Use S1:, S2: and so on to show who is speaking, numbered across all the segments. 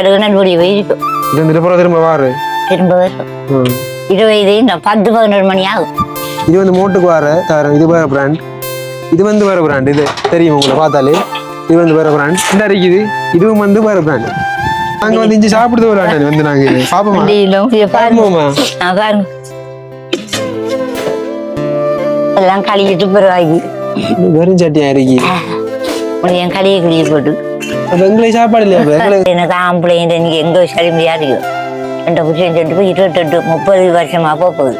S1: அடுகனல் இருக்கும்
S2: இது புறம் திரும்ப வாரு.
S1: திரும்ப வரும். இருபது இந்த பத்து பதினொரு மணி ஆகும்
S2: இது வந்து மோட்டுக்கு வர தர இது வேற பிராண்ட் இது வந்து வேற பிராண்ட் இது தெரியும் உங்களை பார்த்தாலே. இது வந்து வேற பிராண்ட் இந்த இருக்குது இதுவும் வந்து வேற பிராண்ட் நாங்க வந்து இஞ்சி சாப்பிடுறது ஒரு ஆண்டு வந்து நாங்க பாப்போமா
S1: இதை பாருங்க. எல்லாம் கழுவிட்டு பிறவாகி
S2: வெறும் சட்டியா இருக்கு
S1: என் கழியை கிளிய போட்டு.
S2: அப்ப எங்களை சாப்பாடு இல்லையா? எங்களுக்கு
S1: எனக்கு ஆம்பளைங்க எனக்கு எங்க சரி முடியாது ரெண்டு புருஷன் சொல்லிட்டு போய் இருபத்தெட்டு முப்பது வருஷமா போக போகுது.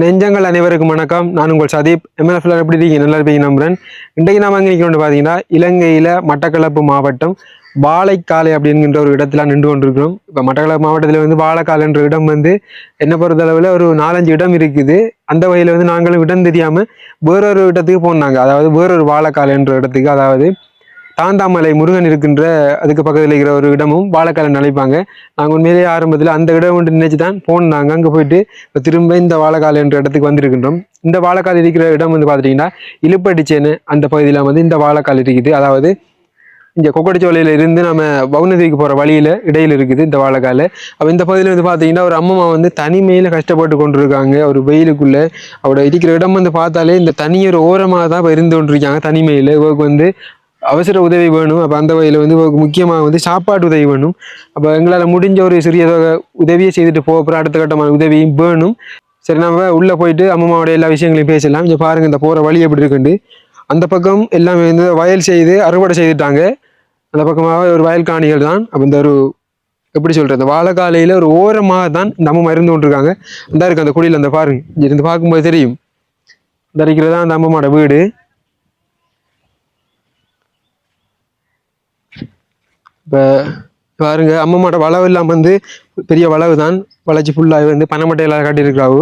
S2: நெஞ்சங்கள் அனைவருக்கும் வணக்கம். நான் உங்கள் சதீப். எம்எல்எஃப்ல எப்படி இருக்கீங்க? நல்லா இருப்பீங்க நம்புறேன். இன்றைக்கு நாம அங்கே நிற்கிறோம் பார்த்தீங்கன்னா இலங்கையில மட்டக்களப்பு மாவட்டம் வாழைக்காலை அப்படிங்கிற ஒரு இடத்துல நின்று கொண்டிருக்கிறோம். இப்போ மட்டக்களப்பு மாவட்டத்தில் வந்து வாழைக்காலைன்ற இடம் வந்து என்ன பொறுத்தளவில் ஒரு நாலஞ்சு இடம் இருக்குது. அந்த வகையில் வந்து நாங்களும் இடம் தெரியாமல் வேறொரு இடத்துக்கு போனாங்க. அதாவது வேறொரு வாழைக்காலைன்ற இடத்துக்கு. அதாவது தாந்தாமலை முருகன் இருக்கின்ற அதுக்கு பக்கத்தில் இருக்கிற ஒரு இடமும் வாழைக்காலை நினைப்பாங்க. நாங்கள் உண்மையிலேயே ஆரம்பத்தில் அந்த இடம் ஒன்று நினைச்சு தான் போனாங்க. அங்கே போயிட்டு இப்போ திரும்ப இந்த வாழைக்கால் என்ற இடத்துக்கு வந்திருக்கின்றோம். இந்த வாழைக்கால் இருக்கிற இடம் வந்து பார்த்துட்டிங்கன்னா இழுப்படிச்சேன்னு அந்த பகுதியில் வந்து இந்த வாழைக்கால் இருக்குது. அதாவது இங்கே கொக்கடிச்சோலையில் இருந்து நம்ம பவுனதிக்கு போகிற வழியில் இடையில இருக்குது இந்த வாழைக்கால். அப்போ இந்த பகுதியில் வந்து பார்த்தீங்கன்னா ஒரு அம்மா வந்து தனிமையில் கஷ்டப்பட்டு கொண்டிருக்காங்க. ஒரு வெயிலுக்குள்ளே அவரோட இருக்கிற இடம் வந்து பார்த்தாலே இந்த தனியொரு ஓரமாக தான் இப்போ இருந்து கொண்டிருக்காங்க தனிமையில். இவருக்கு வந்து அவசர உதவி வேணும். அப்போ அந்த வகையில் வந்து முக்கியமாக வந்து சாப்பாட்டு உதவி வேணும். அப்போ எங்களால் முடிஞ்ச ஒரு சிறிய உதவியை செய்துட்டு போக போகிற அடுத்த கட்டமான உதவியும் வேணும். சரி நம்ம உள்ளே போயிட்டு அம்மாவோட எல்லா விஷயங்களையும் பேசலாம். இங்கே பாருங்க இந்த போகிற வழி எப்படி இருக்குண்டு அந்த பக்கம் எல்லாமே வந்து வயல் செய்து அறுவடை செய்துட்டாங்க. அந்த பக்கமாக ஒரு வயல் காணிகள் தான். அப்போ இந்த ஒரு எப்படி சொல்றது? வாழைக்காலையில் ஒரு ஓரமாக தான் இந்த அம்மா இருந்து கொண்டிருக்காங்க. அந்த இருக்குது அந்த குடியில் அந்த பாருங்க. இருந்து பார்க்கும்போது தெரியும். இந்த இருக்கிறது தான் அந்த அம்மாவோட வீடு. இப்போ பாருங்க அம்மாவோட வளவு இல்லாமல் வந்து பெரிய வளவு தான். வளைச்சி ஃபுல்லாக வந்து பனைமட்டையெல்லாம் காட்டியிருக்கிறாவு.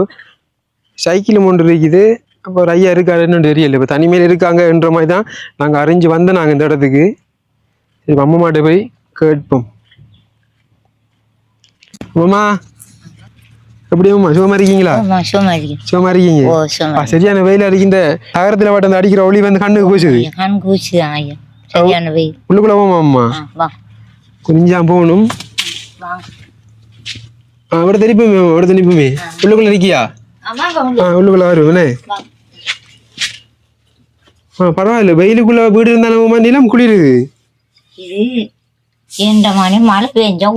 S2: சைக்கிள் ஒன்று இருக்குது. இப்போ ஒரு ஐயா இருக்காரு இன்னும் தெரியல. இப்போ தனிமையில் இருக்காங்கன்ற மாதிரி தான் நாங்கள் அறிஞ்சு வந்தோம் நாங்கள் இந்த இடத்துக்கு. இப்போ அம்மாட்ட போய் கேட்போம். அம்மா எப்படி அம்மா? சுகமா இருக்கீங்களா? சுகமா இருக்கீங்க? சரியான வெயில் அடிக்கின்ற நகரத்துல வாட்டம் அடிக்கிற ஒளி வந்து கண்ணுக்கு
S1: பூசுது.
S2: உள்ளுக்குள்ள போமா அம்மா. கொஞ்சம் போகணும்.
S1: ஒரு
S2: திருப்பி ஒரு திருப்பியுமே உள்ளுக்குள்ள இருக்கியா? உள்ளுக்குள்ள வருவனே ஆ பரவாயில்ல. வெயிலுக்குள்ள வீடு இருந்தாலும் நிலம் குளிருது.
S1: மணி மழை பெஞ்சா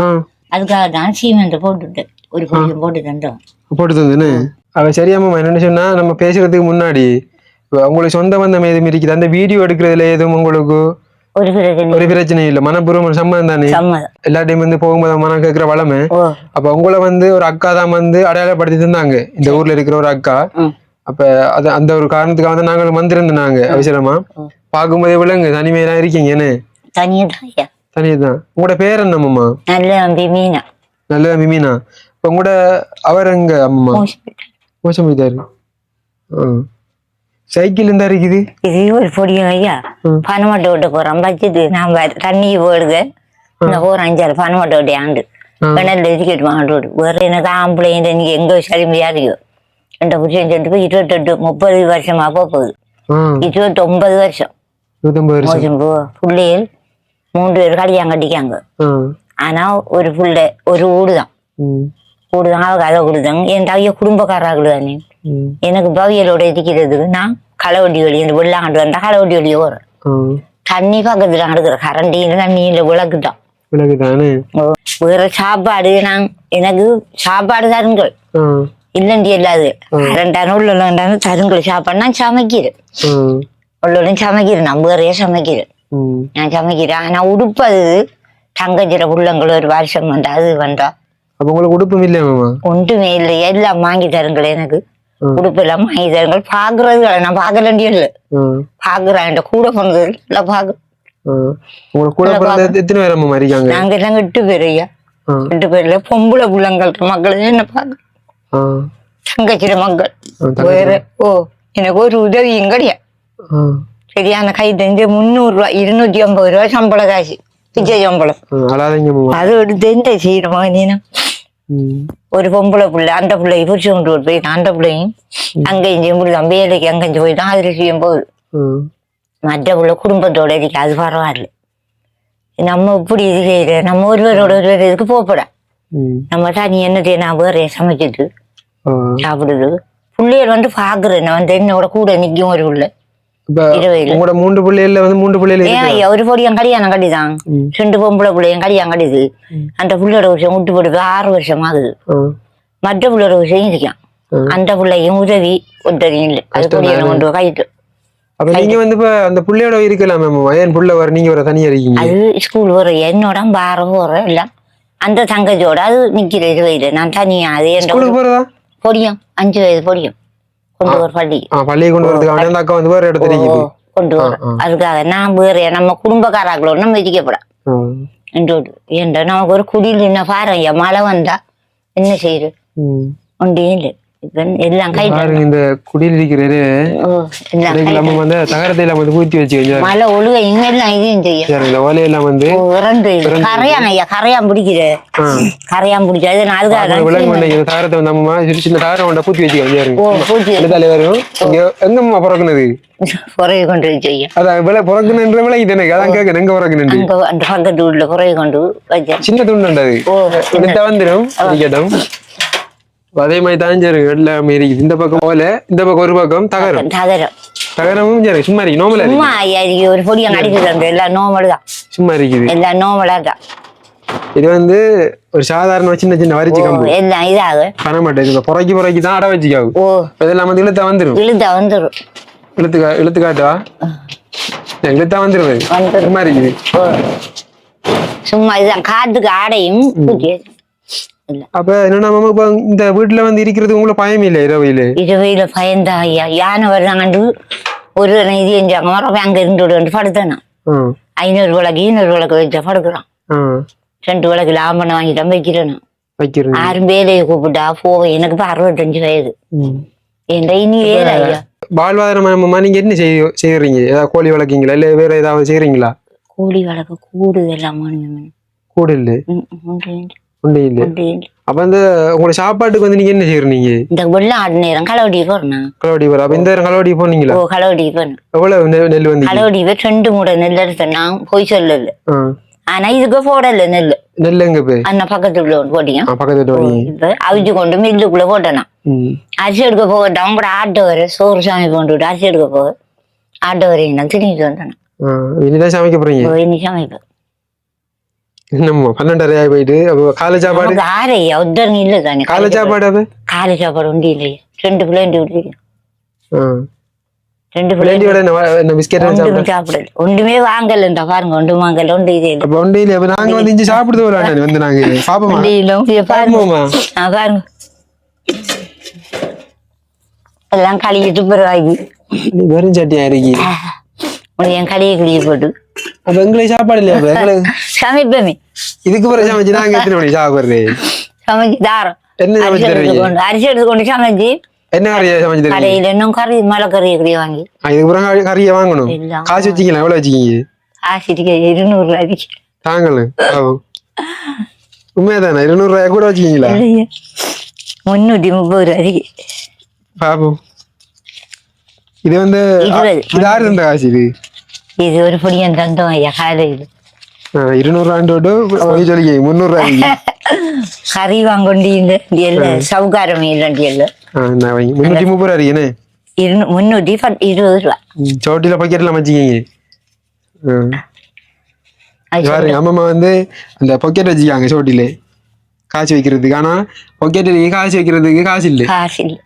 S2: ஆ.
S1: அதுக்காக தான் சீமெண்ட் போட்டுட்டேன் ஒரு பொடியும் போட்டு தந்தோம்.
S2: போட்டு தந்தேன்னு அவ சரியாம்மா என்ன சொன்னா நம்ம பேசுறதுக்கு முன்னாடி உங்களுக்கு சொந்த பந்தம் எதுவும் இருக்குது அந்த வீடியோ எடுக்கிறதுல எதுவும் உங்களுக்கு
S1: ஒரு பிரச்சனை
S2: இல்லை. மனப்பூர்வம் சம்மதம் தானே? எல்லா டைம் வந்து போகும்போது மனம் கேட்கிற வளமை. அப்ப உங்களை வந்து ஒரு அக்கா தான் வந்து அடையாளப்படுத்தி தந்தாங்க இந்த ஊர்ல இருக்கிற ஒரு அக்கா. அப்ப அது அந்த ஒரு காரணத்துக்காக வந்து நாங்கள் வந்திருந்தோம் நாங்க அவசரமா. பார்க்கும்போதே விலங்கு தனிமையெல்லாம் இருக்கீங்கன்னு
S1: தனியாக தான் ஐயா.
S2: தனியாக தான். உங்களோட பேர் என்னம்மா
S1: நல்ல மீனா.
S2: நல்ல மிமினா இப்ப உங்களோட அவர் எங்க அம்மா? மோசம் போயிட்டாரு. சைக்கிள் இருந்தா இருக்குது
S1: இது ஒரு பொடியும் ஐயா. பனமட்டை விட்டு போறோம். வச்சுட்டு வ- தண்ணி போடுங்க இந்த போற அஞ்சாறு பனமட்டை விட்டு ஆண்டு. கிணறுல இருக்கட்டும் ஆண்டோடு வேற எனக்கு ஆம்பளைங்க நீங்க எங்க சரி முடியாதையோ ரெண்டு புருஷன் சொல்லிட்டு போய் இருபத்தெட்டு முப்பது வருஷமா போக போகுது. இருபத்தி ஒன்பது வருஷம். பிள்ளைகள் மூன்று பேர் கல்யாணம் கட்டிக்காங்க ஆனா ஒரு புள்ள ஒரு வீடு தான்
S2: ம்.
S1: வீடு தான் அவ கதை கொடுத்தாங்க. என் தவிய குடும்பக்காரர்கள் தானே எனக்கு பவியலோட இருக்கிறதுக்கு நான் களவண்டி வழி இந்த வெள்ளாண்டு வந்தா களவண்டி வழி வரும். தண்ணி பக்கத்துல நடக்கிற கரண்டின்னு தண்ணியில விளக்குட்டான்
S2: விலகு தானே
S1: வேற சாப்பாடு நான் எனக்கு சாப்பாடு தருங்கள். இல்லண்டி இல்லாது. ரெண்டாயிரம் உள்ள தருங்கள் சாப்பாடு நான் சமைக்கிறேன்.
S2: ஆ.
S1: உள்ளோட சமைக்கிறேன் நான் வேறையே சமைக்கிறேன். நான் சமைக்கிறேன். ஆனா உடுப்பது தங்கச்சிற புள்ளங்கள் ஒரு வருஷம் வந்தா அது வந்தா.
S2: அப்ப உங்களுக்கு உடுப்பும் இல்லையாம்மா
S1: ஒன்றுமே இல்லை எல்லாம் வாங்கி தருங்கள் எனக்கு.
S2: ம்.
S1: உடுப்பு எல்லாம் வாங்கி தருங்கள் பாக்குறது நான் பார்க்கலண்டி இல்லை பாக்குறேன் என்கிட்ட கூட பிறந்தது எல்லாம் பாக்கு
S2: கூட எத்தனை பேர் அம்மா இருக்காங்க
S1: நாங்க எல்லாம் எட்டு பேர் ஐயா எட்டு பேர்ல பொம்பளை புள்ளங்கள் மக்கள் என்ன பாக்கு
S2: ஆ
S1: தங்கச்சிற மக்கள். வேற ஓ எனக்கு ஒரு உதவியும் கிடையாது
S2: ஆ
S1: சரியான கை தெரிஞ்சு முந்நூறு ரூபாய் இருநூத்தி ஐம்பது ரூபாய் சம்பள காசு விஜய் சம்பளம் அது ஒரு செய்யணுமா நீனா. ஒரு பொம்பளை பிள்ளை அந்த பிள்ளையை பிடிச்சு கொண்டு போய் அந்த பிள்ளையும் அங்கேயும் இங்கேயும் வேலைக்கு அங்கேயும் போய் தான் அதில் செய்யும் போகுது
S2: ம்.
S1: மற்ற பிள்ளை குடும்பத்தோட இருக்கு அது பரவாயில்ல நம்ம இப்படி இது நம்ம ஒருவரோட ஒருவர் இதுக்கு போகப்பட. நம்ம தனி என்னத்தை நான் வேற சமைச்சிட்டு
S2: ஆ.
S1: சாப்பிடுது பிள்ளைகள் வந்து பாக்குறேன் வந்து என்னோட கூட நிக்கும் ஒரு பிள்ளை
S2: இப்ப உங்களோட மூன்று பிள்ளைகள்ல வந்து மூன்று பிள்ளைகள்
S1: ஒரு பொடியும் கல்யாணம் கட்டிதான். ரெண்டு பொம்பளை பிள்ளையும் கல்யாணம் கட்டிது அந்த பிள்ளையோட விஷயம் விட்டு போட்டு ஆறு வருஷம் ஆகுது. மற்ற பிள்ளையோட விஷயம் இருக்கான். அந்த பிள்ளையும் உதவி உதவியும் இல்லை. அது
S2: கஷ்டம்
S1: பொடியை
S2: தானே.
S1: கொண்டு கைட்டு
S2: அப்ப நீங்க வந்து இப்ப அந்த பிள்ளையோட இருக்கலாம் மேம். ஏன் புள்ள வர நீங்க வர தனியா இருக்கீங்க?
S1: அது ஸ்கூல் வர என்னோட பார போற எல்லாம் அந்த தங்கச்சியோட அது நிக்கிற வயது நான் தனியா அது என் பொடியும் அஞ்சு வயது பொடியும். கொண்டு ஒரு பள்ளி
S2: பள்ளியை கொண்டு வரதுக்கு அந்த அக்கா வந்து வேற இடத்துல
S1: கொண்டு வர. அதுக்காக நான் வேற நம்ம குடும்பக்காராக்களோட நம்ம மிதிக்கப்பட.
S2: ஆ.
S1: என்றோடு ஏன்டா நமக்கு ஒரு குடியில் என்ன பாரு மழை வந்தா என்ன செய்யுது. ஒன்றையும் இல்லை.
S2: இந்த குடியில் இருக்கிறது
S1: எல்லாம்
S2: வந்து தகரத்தை எல்லாம் வந்து ஊத்தி வச்சு
S1: மழை ஒழுக இங்க எல்லாம் இதையும் செய்யும்
S2: இந்த ஓலையெல்லாம் வந்து
S1: இறந்து கரையான் ஐயா கரையான் பிடிக்கிற. கரையான் அதுக்காக
S2: அப்புறம்
S1: தான்
S2: விலங்கு இந்த தகரத்தை வந்து நம்ம சின்ன சின்ன தகரம் கொண்ட பூத்தி வச்சு கொஞ்சம்
S1: ஓ பூச்சி
S2: எழுத்தாலே வரும் இங்க எங்கம்மா பிறக்குனது?
S1: குறைய கொண்டு செய்யும்
S2: அதான் விலை பிறக்குனன்ற விலை எனக்கு அதான் கேட்க எங்க பிறக்குனு
S1: அங்க அந்த பக்கத்து வீட்டுல குறைய கொண்டு வச்சேன்
S2: சின்ன துண்டுண்டது
S1: ஓ
S2: எடுத்தா வந்துடும் அடிக்கட்டும் அதே மாதிரி தான் சரி எல்லாமே இருக்குது இந்த பக்கம் போல இந்த பக்கம் ஒரு பக்கம் தகரம்
S1: தகரம்
S2: தகரமும் சரி சும்மா இருக்கு நோமலா இருக்கு
S1: சும்மா ஐயா இதுக்கு ஒரு பொடியை நடிக்கிறது எல்லாம் நோமலு தான்
S2: சும்மா இருக்குது
S1: எல்லாம் நோமலா தான்
S2: இது வந்து ஒரு சாதாரண சின்ன சின்ன வரிச்சு கம்பு
S1: எல்லாம் இதாக
S2: பண்ண மாட்டேங்குது இந்த புறக்கி புறக்கி தான் அடை வச்சுக்காவு
S1: ஓ
S2: இதெல்லாம் வந்து இழுத்தா வந்துடும்
S1: இழுத்தா வந்துடும்
S2: இழுத்து இழுத்து காட்டுவா இழுத்தா வந்துடும். சும்மா இருக்குது
S1: சும்மா இதுதான் காத்துக்கு ஆடையும்
S2: அப்ப என்னன்னா மாமா இப்ப இந்த வீட்டுல வந்து இருக்கிறது உங்களுக்கு பயம் இல்லை இரவையில
S1: இரவையில பயந்தா ஐயா யானை வருதாங்கண்டு? ஒரு இது செஞ்சாங்க மரம் அங்க இருந்து படுத்தேன் ஐநூறு விளக்கு ஈநூறு விளக்கு வச்சா படுக்கிறான். ரெண்டு விளக்கு லாபம் வாங்கி தான் வைக்கிறேன் யாரும் வேலையை கூப்பிட்டா போவேன் எனக்கு இப்போ அறுபத்தஞ்சு வயது. என் இனி வேலை ஐயா?
S2: வாழ்வாதாரம் நீங்க என்ன செய்ய செய்யறீங்க? ஏதாவது கோழி வளர்க்கீங்களா? இல்ல வேற ஏதாவது செய்யறீங்களா?
S1: கூலி வளர்க்க கூடு எல்லாம்
S2: கூட இல்ல.
S1: ஒன்று
S2: அப்ப அந்த உங்களோட சாப்பாட்டுக்கு வந்து நீங்க என்ன செய்யறீங்க
S1: இந்த வெள்ளம் ஆடு நேரம் களவடி போறேன்
S2: கலவடி வர அப்ப இந்த நேரம் கலவடி போனீங்களா
S1: ஓ களவடி போனேன்
S2: எவ்வளவு நெல் வந்து
S1: களவடி போய் ரெண்டு மூடை நெல் எடுத்தேன் நான் போய் சொல்லல. ஆனா இதுக்கு போடல நெல்
S2: நெல் எங்க போய்
S1: அண்ணா பக்கத்து உள்ள
S2: பக்கத்துல வரி
S1: இப்ப அவிச்சு கொண்டு மில்லுக்குள்ள போட்டேன் அரிசி எடுக்க போகட்டும் அவங்க கூட ஆட்டோ வர சோறு சாமி கொண்டு அரிசி எடுக்க போக ஆட்டோ வரையும் நான் திரும்பிட்டு வந்தேன்
S2: இனிதான் சமைக்க போறீங்க
S1: நீ சமைப்பேன்
S2: என்னம்மா பன்னெண்டரை ஆகி போயிட்டு அப்போ காலை சாப்பாடு
S1: ஆரையா உத்தரங்க இல்லை தானே
S2: காலை சாப்பாடு அப்ப
S1: காலை சாப்பாடு உண்டு இல்லையா. ரெண்டு பிள்ளைண்டு. ரெண்டு பிள்ளை
S2: பிள்ளைண்டியோட என்ன பிஸ்கெட்
S1: ஒன்றும் சாப்பிடல. ஒன்றுமே வாங்கலண்டா பாருங்க ஒன்று வாங்கல ஒன்று இது இல்லை.
S2: அப்ப ஒன்றும் இல்லையா அப்ப நாங்க வந்து இஞ்சி சாப்பிடுது விளையாண்டு வந்து நாங்க. பாப்போமா
S1: ஒன்று இல்லை இங்க பாருங்க.
S2: பாப்போமா
S1: ஆ பாருங்க. எல்லாம் கழுவிட்டு பிறவாகி
S2: நீ வெறும் சட்டியா இருக்கி?
S1: என் கழுவி கிளியை போட்டு.
S2: அப்ப எங்களுக்கு சாப்பாடு இல்லையா அப்ப எங்களுக்கு
S1: சமைப்பேமே
S2: இதுக்கு பிறகு சமைச்சு நாங்க எத்தனை மணி சாப்பிடுறது
S1: சமைச்சு தாரோம்
S2: என்ன சமைச்சு தருவீங்க
S1: அரிசி எடுத்து கொண்டு சமைச்சு
S2: என்ன கறியை சமைச்சு தருவீங்க
S1: கடையில் இன்னும் கறி மலை கறி கறி வாங்கி
S2: இதுக்கு பிறகு கறி- கறியை வாங்கணும் காசு வச்சுக்கலாம் எவ்வளவு வச்சுக்கீங்க
S1: ஆசிரிக்க இருநூறு ரூபாய்க்கு
S2: தாங்களும் பாவம் உண்மையாதானே இருநூறு ரூபாய் கூட வச்சுக்கீங்களா.
S1: முன்னூத்தி முப்பது ரூபாய்க்கு
S2: பாப்போம் இது வந்து. இது யாரு தந்த காசு இது
S1: இது ஒரு பொடியன் தந்தோம் ஐயா காலையில்
S2: இருநூறு போய் சொல்லிக்க முந்நூறு
S1: கறி வாங்கொண்டி இல்லை எல்லாம் சவுகாரம் இல்லைண்டி எல்லாம்
S2: முன்னூத்தி முப்பது ரூபாய் இருக்குண்ணே
S1: இரு முன்னூத்தி பத் இருபது ரூபா
S2: சோட்டில பக்கெட்லாம் வச்சுக்கிங்க பாருங்க அம்மா வந்து அந்த பொக்கெட் வச்சுக்காங்க சோட்டில. காசு வைக்கிறதுக்கு. ஆனா பொக்கெட்டில் காசு வைக்கிறதுக்கு காசு இல்லை.
S1: காசு இல்லை.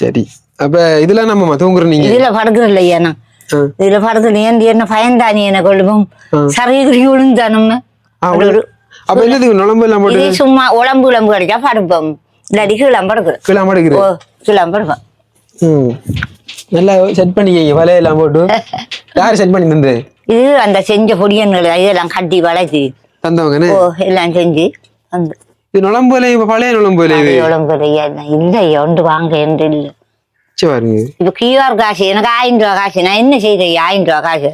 S2: சரி. அப்ப இதெல்லாம் நம்ம தூங்குறோம் நீங்க?
S1: இதுல படுக்கிறது இல்லையா நான். இதுல படுக்கிறது ஏன் என்ன பயந்தானி என்ன கொள்ளுவோம் சரியகுடி விழுந்தா நம்ம
S2: ஆ, உள்ள- அப்ப என்னதுக்கு நுழம்பு
S1: இது சும்மா உடம்பு உடம்பு கிடைச்சா படுப்போம் இல்லாட்டி கீழே படுக்கிறோம்
S2: கீழே மடுக்குது
S1: ஓ கீழே படுப்போம்
S2: ம். நல்லா செட் பண்ணிக்கங்க வலையெல்லாம் போட்டு யார் செட் பண்ணி தந்து
S1: இது அந்த செஞ்ச பொடியன்கள் இதெல்லாம் கட்டி வளைச்சி
S2: தந்தவங்கன்னு
S1: ஓ எல்லாம் செஞ்சு அந்த
S2: இது நுழம்பு பழைய நுழம்பு இலை இது
S1: உடம்பு இல்லையா இல்லையா ஒன்று வாங்க என்று இல்லை
S2: சரி பாருங்க
S1: இது கியூஆர் காசு எனக்கு ஆயிரம் ரூபா காசு நான் என்ன செய்தேன் ஆயிரம் ரூபா காசு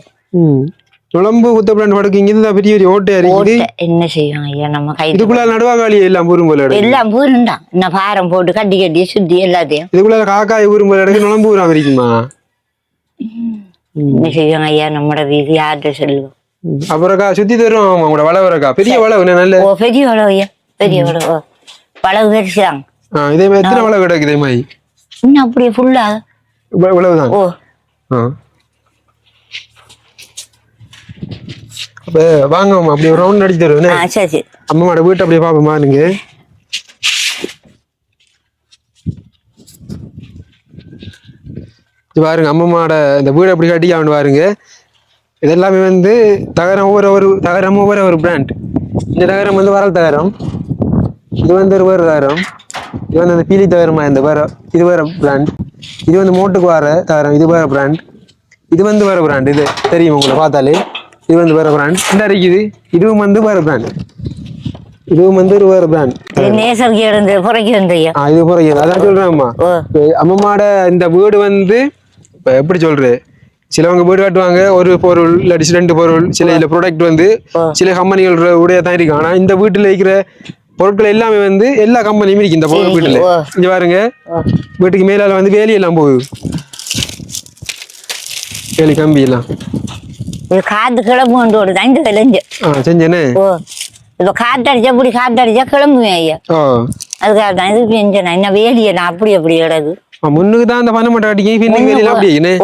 S2: நுழம்பு குத்தப்படாண்டு படுக்கீங்க இந்த பெரிய பெரிய ஓட்டையா இருக்குது
S1: என்ன செய்யும் ஐயா நம்ம கை
S2: இதுக்குள்ள நடுவாகாளி எல்லாம் ஊரும் போல
S1: எல்லாம் பூருண்டான் இன்னும் பாரம் போட்டு கட்டி கட்டி சுத்தி எல்லாத்தையும்
S2: இதுக்குள்ள காக்காய் ஊரும் போல இருக்கு நுழம்பு ஊராம இருக்குமா
S1: என்ன செய்யும் ஐயா நம்மட வீதி யார்கிட்ட சொல்லுவோம்
S2: அப்புறக்கா சுத்தி தரும் உங்களோட வளவரக்கா பெரிய வளவு என்ன நல்ல
S1: பெரிய வளவு ஐயா பெரிய வளவு. வளவு பெருசுதான்
S2: ஆ, இதே மாதிரி எத்தனை வளவு கிடக்கு இதே மாதிரி
S1: இன்னும் அப்படியே ஃபுல்லா
S2: இவ்வ- இவ்வளவுதான்.
S1: ஓ.
S2: அப்ப வாங்க அம்மா, அப்படி ஒரு ரவுண்ட் அடிச்சு தருவேன்
S1: சரி சரி.
S2: அம்மாவோட வீட்டை அப்படியே பாப்போமா நீங்க? இது பாருங்க அம்மம்மாவோட இந்த வீடு எப்படி கட்டி அவன் பாருங்க. இதெல்லாமே வந்து தகரம் ஒவ்வொரு ஒரு தகரம் ஒவ்வொரு ஒரு பிராண்ட் இந்த தகரம் வந்து வரல் தகரம். இது வந்து ஒரு தகரம். இது வந்து அந்த பீலி தகரமா இந்த வேற இது வேற பிராண்ட் இது வந்து மோட்டுக்கு வர தகரம் இது வேற பிராண்ட் இது வந்து வேற பிராண்ட் இது தெரியும் உங்களை பார்த்தாலே. இது வந்து வேற பிராண்ட் இந்த இருக்குது? இதுவும் வந்து வேற பிராண்ட் இதுவும் வந்து ஒரு வேற பிராண்ட்
S1: நேசருக்கு இருந்து புறக்கி
S2: ஆ இது போறீங்க அதான் சொல்றேன்மா அம்மம்மாட இந்த வீடு வந்து இப்ப எப்படி சொல்றது? சிலவங்க வீடு கட்டுவாங்க ஒரு பொருள் இல்லாட்டி ரெண்டு பொருள் சில இதுல ப்ராடக்ட் வந்து சில கம்பெனிகள் உடைய தான் இருக்கு. ஆனா இந்த வீட்டுல இருக்கிற பொருட்கள் எல்லாமே வந்து எல்லா கம்பெனியும் இருக்கு இந்த வீட்டுல. இங்க பாருங்க. வீட்டுக்கு மேலால வந்து வேலி எல்லாம் போகுது. வேலி கம்பி எல்லாம்
S1: காத்து கிளம்பு கொண்டு இந்த விளைஞ்சு
S2: ஆ செஞ்சேனே?
S1: இப்ப காத்தடிச்சா இப்படி காத்தடிச்சா கிளம்புவேன் ஐயா. அதுக்காக தான் இது செஞ்சேன். என்ன வேலியை நான் அப்படி அப்படி கிடக்கு
S2: முன்னுக்கு தான் அந்த பண்ண மாட்டேன் அடிக்க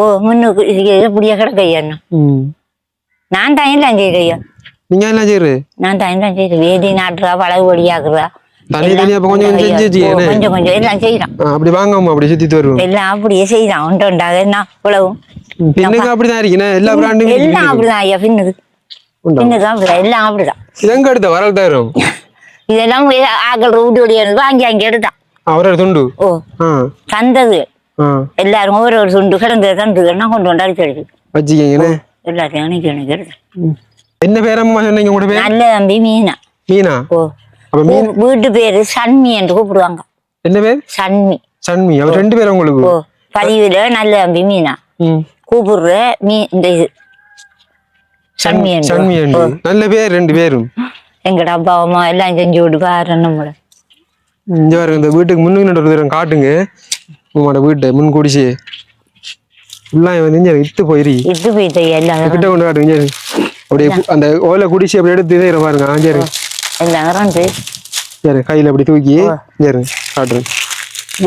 S1: ஓ முன்னுக்கு இது இப்படியே கிடக்கு ஐயா நான் தான் எல்லாம் செய்கிறேன் ஐயா.
S2: நீங்க என்ன செய்யறது?
S1: நான் தான் எல்லாம் செய்கிறேன் வேதி நாட்டுறா பழகு பொடியாக்குறா
S2: தனி தனியா கொஞ்சம் கொஞ்சம்.
S1: கொஞ்சம் கொஞ்சம் எல்லாம் செய்யறான்.
S2: அப்படி வாங்காம அப்படி சுத்திட்டு வருவோம்.
S1: எல்லாம் அப்படியே செய்யறான். ஒன்று ஒன்றாக என்ன உழவும்
S2: பின்னுக்கு அப்படிதான் இருக்கீங்க. எல்லா பிராண்டும்
S1: எல்லாம் அப்படிதான் ஐயா பின்னுக்கு. பின்னுக்கு அப்படிதான் எல்லாம் அப்படிதான்.
S2: இது எங்க எடுத்த? வரல் தரும்
S1: இதெல்லாம் ஆக்கள் வீட்டு ஓடியாது வாங்கி அங்கே எடுத்தான்.
S2: அவரோட துண்டு?
S1: ஓ. தந்தது. எல்லாரும் ஒரு ஒரு சுண்டு கிடந்தது தந்ததுன்னா கொண்டு வந்து அடிச்சு அடிச்சு.
S2: வச்சுக்கீங்கண்ணே
S1: எல்லாத்தையும் அணைக்கி அணைக்கி எடுத்தேன்.
S2: என்ன பேரம்மா சொன்னீங்க உங்களோட பேர்
S1: நல்ல தம்பி மீனா
S2: மீனா
S1: ஓ
S2: அப்ப மீன்
S1: வீட்டு பேரு சன்மி என்று கூப்பிடுவாங்க
S2: என்ன பேர்
S1: சன்மி
S2: சண்மி அவர் ரெண்டு பேரும் உங்களுக்கு
S1: ஓ பதிவுல நல்ல தம்பி மீனா கூப்பிடுற மீ இந்த இது சன்மி
S2: அண்டு நல்ல பேர் ரெண்டு பேரும்
S1: எங்கட அப்பா அம்மா எல்லாம் செஞ்சு விட்டு பாரு நம்மள
S2: இங்க பாருங்க இந்த வீட்டுக்கு முன்னுக்கு தரம் காட்டுங்க உங்களோட வீட்டை முன் குடிச்சு ஃபுல்லாக வந்து இத்து போயிரு
S1: இது போயிட்டு எல்லாம்
S2: கிட்ட கொண்டு காட்டுங்க. அப்படியே கு- அந்த ஓலை குடிச்சு அப்படி எடுத்து இதே பாருங்க. சரி. கையில அப்படி தூக்கி சரி காட்டுறேன்.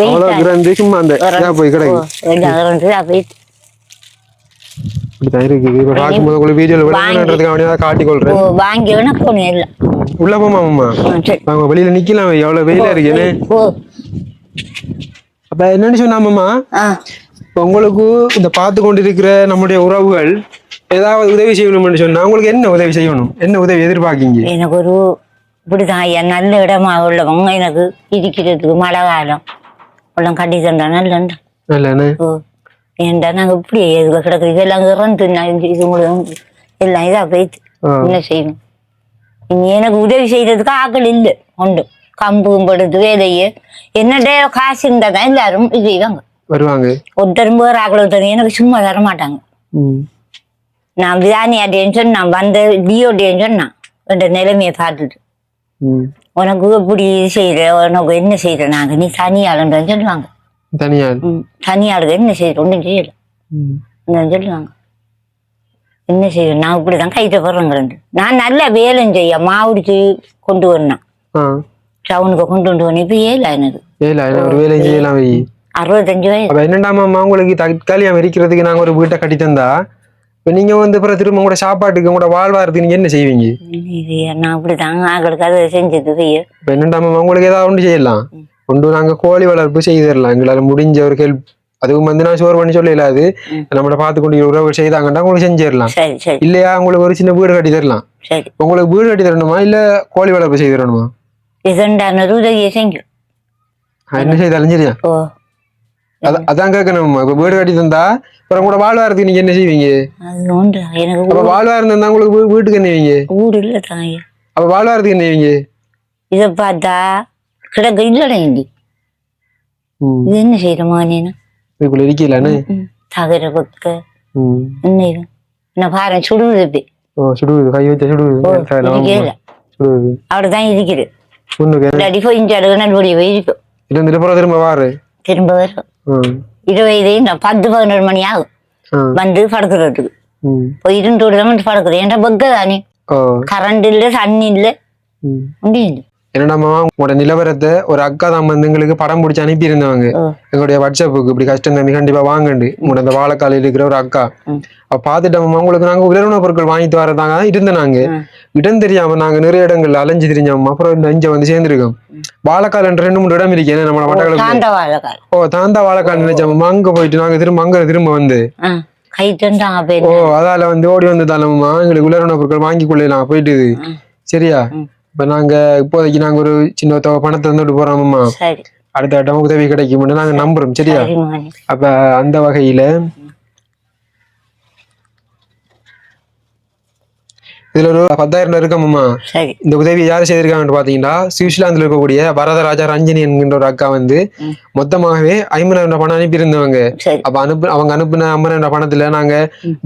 S2: அவ்வளோ
S1: வெயிட்
S2: கிராந்து சும்மா அந்த போய் கிடக்கு. இப்படிதான் இருக்குது இப்ப பார்க்கும்போது உங்களுக்கு
S1: வாங்கி. வேணா எல்லாம்
S2: உள்ள போமா மாமா. வாங்க வெளியில நிக்கலாம். எவ்வளவு வெயிலா இருக்குன்னு அப்ப என்னன்னு இப்ப உங்களுக்கு இந்த பார்த்து கொண்டிருக்கிற நம்முடைய உறவுகள் ஏதாவது உதவி செய்யணும்னு சொன்னா உங்களுக்கு என்ன உதவி செய்யணும்? என்ன உதவி எதிர்பார்க்கீங்க?
S1: எனக்கு ஒரு இப்படிதான் ஐயா நல்ல இடமா உள்ளவங்க எனக்கு இருக்கிறதுக்கு மழை காலம். எல்லாம் கட்டி தந்தா நல்லண்டா
S2: நல்லண்ணே
S1: ஏன்டா நாங்க இப்படி கிடக்கு? இதெல்லாம் இறந்து நான் இது உங்களுக்கு எல்லாம் இதா போயிட்டு. என்ன செய்யணும்? எனக்கு உதவி செய்யறதுக்கு ஆக்கள் இல்லை உண்டு. கம்பு படுத்து வேலையே. என்னடே காசு இருந்தா தான் எல்லாரும் இது செய்வாங்க.
S2: வருவாங்க.
S1: ஒருத்தரும் பேர் ஆக்கள் ஒருத்தர் எனக்கு சும்மா தர மாட்டாங்க நான் விதானியாட்டேன்னு சொன்னான் வந்த டியோட்டேன்னு சொன்னான் என்ற நிலைமையை பார்த்துட்டு. உனக்கு இப்படி செய்யற உனக்கு என்ன செய்யற? நாங்க நீ தனியாளுன்றன்னு சொல்லுவாங்க.
S2: தனியார்
S1: ம், தனியாளுக்கு என்ன செய்யற ஒன்றும் செய்யல. சொல்லுவாங்க. என்ன செய்ய நான் இப்படிதான் கைத்த போடுறேங்கிறது நான் நல்ல வேலை செய்ய மாவுடிச்சு கொண்டு வரணும். டவுனுக்கு கொண்டு வந்து வரணும் இப்போ ஏழா எனக்கு
S2: ஏல ஒரு வேலை செய்யலாம்
S1: அறுபத்தஞ்சு வயசு.
S2: அப்ப என்னண்டாமாம்மா உங்களுக்கு தற்காலிகம் இருக்கிறதுக்கு நாங்க ஒரு வீட்டை கட்டி தந்தா இப்ப நீங்க வந்து அப்புறம் திரும்ப உங்களோட சாப்பாட்டுக்கு உங்களோட வாழ்வாரத்துக்கு நீங்க என்ன செய்வீங்க?
S1: இது நான் அப்படிதான் ஆகளுக்கு அதை செஞ்சது செய்ய
S2: இப்ப என்னண்டாமாம்மா உங்களுக்கு ஏதாவது ஒன்று செய்யலாம்? கொண்டு நாங்க கோழி வளர்ப்பு செய்து தரலாம் எங்களால முடிஞ்ச ஒரு ஹெல்ப். அதுவும் வந்து நான் சோறு பண்ணி சொல்லல அது. நம்மள பார்த்து கொண்டு உறவு செய்தாங்கன்னா உங்களுக்கு செஞ்சிடலாம்.
S1: சரி சரி.
S2: இல்லையா? உங்களுக்கு ஒரு சின்ன வீடு கட்டி தரலாம்.
S1: சரி.
S2: உங்களுக்கு வீடு கட்டி தரணுமா? இல்ல கோழி வளர்ப்பு செய்து தரணுமா? என்ன செய்தாலும் சரியா? அதான் கேட்கணுமா வீடு கட்டி தந்தா அப்புறம் கூட வாழ்வாரத்துக்கு நீங்க என்ன செய்வீங்க?
S1: எனக்கு
S2: வாழ்வாரம் தந்தா உங்களுக்கு வீட்டுக்கு என்ன செய்வீங்க?
S1: ஊடு இல்லை தாங்க.
S2: அப்ப வாழ்வாரத்துக்கு என்ன செய்வீங்க?
S1: இதை பார்த்தா கிடக்கு இல்லடா
S2: ம்.
S1: இது என்ன செய்யறமா நீனு
S2: இதுக்குள்ள இருக்கலான்னு
S1: ம், தகர பக்க. என்ன இது? நான் பாரு சுடுவது
S2: ஓ சுடுவது கை வச்சா
S1: இல்ல.
S2: சுடுவது
S1: அப்படிதான் இருக்குது.
S2: முன்னுக்கு
S1: இல்லாட்டி போய் அடுக்கு வெளியே போய் இருக்கும்.
S2: இருந்து திரும்ப திரும்ப வாரு.
S1: திரும்ப வரும். இருபது இந்த பத்து பதினொரு மணி ஆகும். வந்து படுக்கிறதுக்கு. போய் தான் வந்து படுக்கிறேன் ஏன்டா பக்க தானே கரண்ட் இல்ல தண்ணி இல்ல.
S2: ம்.
S1: ஒன்றும் இல்லை
S2: என்னடா மாமா உங்களோட நிலவரத்தை ஒரு அக்கா தான் வந்து எங்களுக்கு படம் பிடிச்சி அனுப்பி இருந்தாங்க
S1: ஓ.
S2: எங்களுடைய வாட்ஸ்அப்புக்கு இப்படி கஷ்டம் தம்பி கண்டிப்பா வாங்கண்டு. உங்களோட அந்த வாழைக்காலையில் இருக்கிற ஒரு அக்கா. அப்ப பாத்துட்டோம் உங்களுக்கு நாங்க உலர்ண பொருட்கள் வாங்கிட்டு வரதாங்க தான் இருந்த நாங்க. இடம் தெரியாம நாங்க நிறைய இடங்கள்ல அலைஞ்சு தெரிஞ்சோம். அப்புறம் இங்க வந்து சேர்ந்திருக்கோம். வாழைக்கால் ரெண்டு மூணு இடம் இருக்கேன் நம்ம மட்டக்களப்பு ஓ தாந்தா வாழைக்கால் நினைச்சோம். அங்க போயிட்டு நாங்க திரும்ப அங்க திரும்ப வந்து. ஓ அதால வந்து ஓடி வந்து தானம்மா எங்களுக்கு உலர்ண பொருட்கள் வாங்கி கொள்ளலாம் போயிட்டு. சரியா. இப்ப நாங்க இப்போதைக்கு நாங்க ஒரு சின்ன தொகை பணத்தை வந்துட்டு போறோம்மா அடுத்த கட்டம் உதவி கிடைக்கும்னு நாங்க நம்புறோம் சரியா? அப்ப அந்த வகையில இதுல ஒரு பத்தாயிரம் இருக்கம்மா.
S1: சரி.
S2: இந்த உதவி யார் செய்திருக்காங்கன்னு பாத்தீங்கன்னா சுவிட்சர்லாந்துல இருக்கக்கூடிய வரதராஜா ரஞ்சினி என்கின்ற ஒரு அக்கா வந்து. மொத்தமாகவே ஐம்பதாயிரம் ரூபாய் பணம் அனுப்பியிருந்தவங்க.
S1: சரி.
S2: அப்ப அனுப்பு அவங்க அனுப்புன ஐம்பதாயிரம் ரூபாய் பணத்துல நாங்க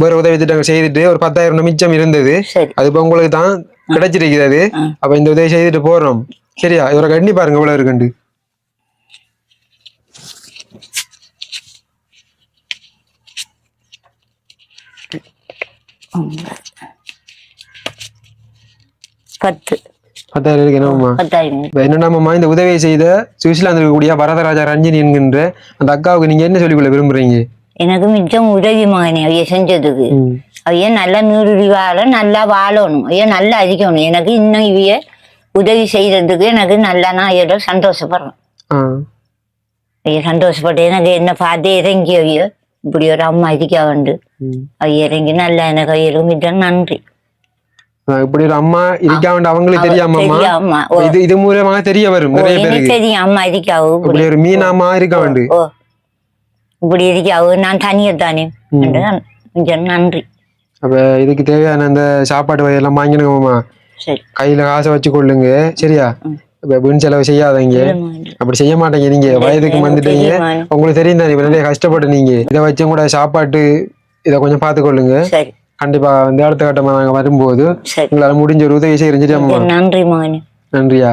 S2: வேற உதவி திட்டங்கள் செய்துட்டு ஒரு பத்தாயிரம் மிச்சம் இருந்தது. அது இப்ப உங்களுக்கு தான் கிடைச்சிருக்கிறது. அப்ப இந்த உதவி செய்துட்டு போறோம். சரியா? இதோட கண்ணி பாருங்க எவ்வளவு இருக்குண்டு
S1: பத்து.
S2: பத்தாயிரம் இருக்கு என்னம்மா? என்னடாமம்மா இந்த உதவியை செய்த சுவிட்சர்லாந்து இருக்கக்கூடிய வரதராஜா ரஞ்சினி என்கின்ற அந்த அக்காவுக்கு நீங்க என்ன சொல்லிக்கொள்ள விரும்புறீங்க?
S1: எனக்கு மிச்சம் உதவி மகனே செஞ்சதுக்கு. அவைய நல்லா நீருடி வாழ நல்லா வாழணும் அவைய நல்லா அரிக்கணும் எனக்கு இன்னும் இவைய உதவி செய்யறதுக்கு எனக்கு நல்லா நான் அவையோட சந்தோஷப்படுறேன். அவைய சந்தோஷப்பட்டு எனக்கு என்ன பார்த்து இறங்கி அவைய இப்படி ஒரு அம்மா இருக்க வந்து. அவைய இறங்கி நல்லா எனக்கு அவையருக்கு மிச்சம் நன்றி
S2: இப்படி ஒரு அம்மா இருக்கா அவங்களுக்கு
S1: தெரியாம
S2: இது இது மூலமாக தெரிய வரும் நிறைய பேருக்கு
S1: தெரியும் அம்மா இருக்காவு இப்படி
S2: ஒரு மீனாமா இருக்க வேண்டு
S1: இப்படி இருக்காவு நான் தனியத்தானே கொஞ்சம் நன்றி
S2: அப்ப இதுக்கு தேவையான அந்த சாப்பாடு வகையெல்லாம் வாங்கினுங்கம்மா.
S1: சரி.
S2: கையில காசை வச்சு கொள்ளுங்க. சரியா? வீண் செலவு செய்யாதீங்க. அப்படி செய்ய மாட்டீங்க நீங்க வயதுக்கு வந்துட்டீங்க? உங்களுக்கு தெரியும் தானே நிறைய கஷ்டப்பட்டு நீங்க இதை வச்சும் கூட சாப்பாட்டு இதை கொஞ்சம் பார்த்துக்கொள்ளுங்க.
S1: சரி.
S2: கண்டிப்பா இந்த அடுத்த கட்டமா நாங்க வரும்போது உங்களால முடிஞ்ச ஒரு உதவி செஞ்சுட்டாமா
S1: நன்றி மகனே.
S2: நன்றியா?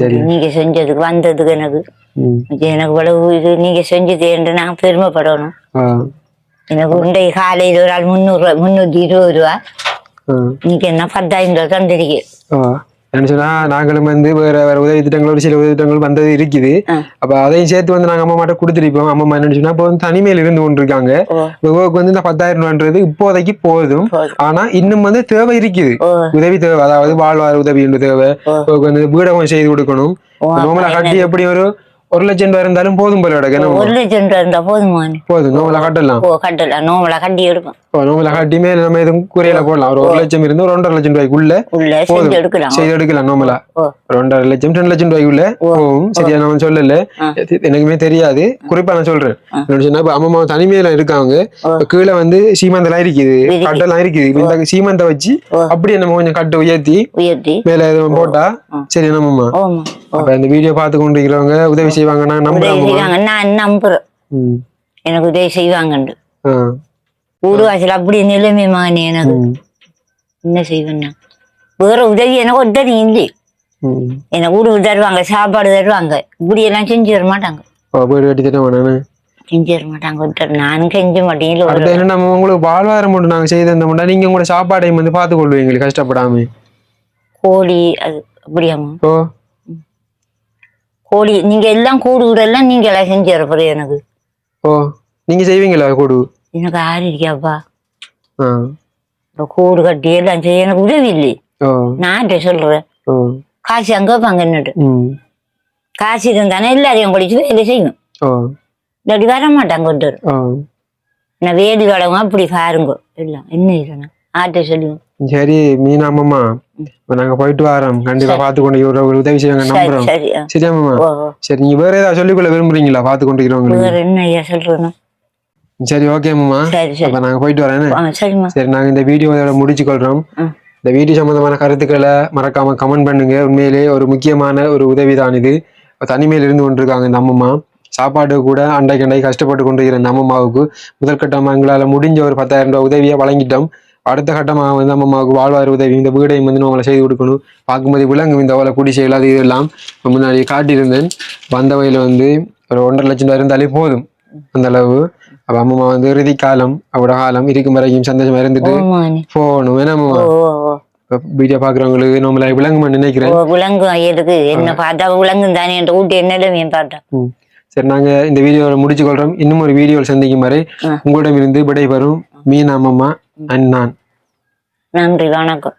S2: சரி.
S1: நீங்க செஞ்சதுக்கு வந்ததுக்கு எனக்கு. எனக்கு இவ்வளவு இது நீங்க செஞ்சது என்று நான் பெருமைப்படணும். எனக்கு உண்டை காலையில் ஒரு ஆள் முந்நூறு ரூபா முந்நூற்றி இருபது ரூபா. நீங்க என்ன பத்தாயிரம் ரூபா.
S2: என்ன சொன்னா நாங்களும் வந்து வேற வேற உதவி திட்டங்கள் ஒரு சில உதவி திட்டங்கள் வந்தது இருக்குது. அப்ப அதையும் சேர்த்து வந்து நாங்க அம்மா மாட்ட கொடுத்துருப்போம் அம்மா என்ன சொன்னா இப்போ வந்து தனிமையில் இருந்து கொண்டிருக்காங்க.
S1: ஓ.
S2: இவருக்கு வந்து இந்த பத்தாயிரம் ரூபான்றது இப்போதைக்கு போதும். ஆனா இன்னும் வந்து தேவை இருக்குது. உதவி தேவை. அதாவது வாழ்வார் உதவி என்று தேவை வந்து வீடகம் செய்து கொடுக்கணும். நோமலா கட்டி எப்படி ஒரு ஒரு லட்சம் ரூபாய் இருந்தாலும் போதும் போல கிடக்கு
S1: ஒரு லட்சம் ரூபா இருந்தா போதும்
S2: போதும் நோமலா கட்டலாம்.
S1: ஓ கட்டலாம் நோமலா கட்டி எடுப்போம்.
S2: நோமலா கட்டி மேல நம்ம எதுவும் குறையில போடலாம். ஒரு ஒரு லட்சம் இருந்து ஒரு ஒன்றரை லட்சம் ரூபாய்க்குள்ள
S1: உள்ள செஞ்சு எடுக்கலாம்.
S2: செய்து எடுக்கலாம் நோமலா ஒன்றரை லட்சம் ரெண்டு லட்சம் ரூபாய்க்குள்ள போகும். சரியா நான் சொல்லல. எனக்குமே தெரியாது. குறிப்பா நான் சொல்றேன். சொன்னா இப்ப அம்மா தனிமையில இருக்காங்க. கீழே வந்து சீமந்தெல்லாம் இருக்குது. கட்டெல்லாம் இருக்குது. இந்த சீமந்தை வச்சு. அப்படியே நம்ம கொஞ்சம் கட்டு உயர்த்தி
S1: உயர்த்தி.
S2: மேல எதுவும் போட்டா சரி
S1: ஓமா
S2: அப்ப இந்த வீடியோ பார்த்து கொண்டு இருக்கிறவங்க உதவி செய்வாங்க நான்
S1: செய்வாங்க. நான் நம்புறேன். எனக்கு உதவி செய்வாங்கண்டு.
S2: ஆ.
S1: வீடு வாசல் அப்படி நிலைமை மகனே எனக்கு. என்ன செய்வேன் நான்? வேற உதவி எனக்கு உதவி இல்லை. எனக்கு வீடு தருவாங்க சாப்பாடு தருவாங்க. இப்படி எல்லாம் செஞ்சு தர மாட்டாங்க.
S2: வீடு கட்டி நானு?
S1: செஞ்சு தர மாட்டாங்க. நானும் செஞ்ச மாட்டேன்.
S2: நம்ம உங்களுக்கு வாழ்வாரம் மட்டும் நாங்க செய்து தந்த மாட்டோம் நீங்க உங்களோட சாப்பாடையும் வந்து பார்த்து கொள்வீங்க கஷ்டப்படாம.
S1: கோழி அது அப்படியாம்மா.
S2: ஓ.
S1: கோழி நீங்க எல்லாம் கூடு கூடெல்லாம் நீங்க எல்லாம் செஞ்சு தர போறீங்க எனக்கு.
S2: ஓ நீங்க செய்வீங்களா கூடு?
S1: எனக்கு ஆறு இருக்கியாப்பா கூடு கட்டி எல்லாம் செய்ய எனக்கு உதவி இல்லை. நான் சொல்றேன்.
S2: ஓ.
S1: காசு அங்க வைப்பாங்க என்னட்டு. காசு இருந்தானே எல்லாரையும் படிச்சு வேலை செய்யும் இல்லாட்டி வர மாட்டாங்க
S2: ஓ.
S1: நான் வேலி வளங்க அப்படி பாருங்க. எல்லாம் என்ன ஆட்ட சொல்லுவோம்
S2: சரி மீனா அம்மா இப்ப நாங்க போயிட்டு வரோம் கண்டிப்பா பார்த்து கொண்டு ஒரு உதவி செய்வாங்க நம்புறோம். சரியா மாமா. சரி நீங்க வேற ஏதாவது சொல்லிக்கொள்ள விரும்புறீங்களா பார்த்து கொண்டு
S1: சொல்றேன்னா
S2: சரி ஓகே மாமா அப்ப நாங்க போயிட்டு வரேன் சரி நாங்க இந்த வீடியோ முடிச்சு கொள்றோம். இந்த வீடியோ சம்பந்தமான கருத்துக்களை மறக்காம கமெண்ட் பண்ணுங்க உண்மையிலே ஒரு முக்கியமான ஒரு உதவி தான் இது தனிமையில் இருந்து கொண்டிருக்காங்க இந்த அம்மம்மா சாப்பாடு கூட அண்டைக்கு அண்டை கஷ்டப்பட்டு கொண்டிருக்கிற இந்த அம்மம்மாவுக்கு முதற்கட்டமா எங்களால முடிஞ்ச ஒரு பத்தாயிரம் ரூபாய் உதவியை வழங்கிட்டோம் அடுத்த கட்டமாக வந்து அம்மாவுக்கு வாழ்வார் உதவி இந்த வீடையும் வந்து நம்மளை செய்து கொடுக்கணும். பார்க்கும்போது விலங்கு இந்த அவளை குடிசைகள் அது இதெல்லாம் முன்னாடி காட்டியிருந்தேன். வந்த வயல வந்து ஒரு ஒன்றரை லட்சம் ரூபாய் இருந்தாலே போதும். அந்த அளவு. அப்ப அம்மா வந்து இறுதி காலம் அவட காலம் இருக்கும் வரைக்கும் சந்தோஷமா இருந்துட்டு போகணும். ஏன்னா அம்மா வீடியோ பாக்குறவங்களுக்கு நம்மள விலங்குமா நினைக்கிறேன்.
S1: ஓ விலங்கும் ஐயருக்கு என்ன பார்த்தா விலங்கும் தானே என்று ஊட்டி என்னிடம் பார்த்தா.
S2: சரி நாங்க இந்த வீடியோவை முடிச்சு கொள்றோம். இன்னும் ஒரு வீடியோவில் சந்திக்கும் வரை
S1: ஆ.
S2: உங்களிடமிருந்து விடைபெறும். மீனாமம்மா அம்மம்மா அண்ட் நான்
S1: நன்றி வணக்கம்.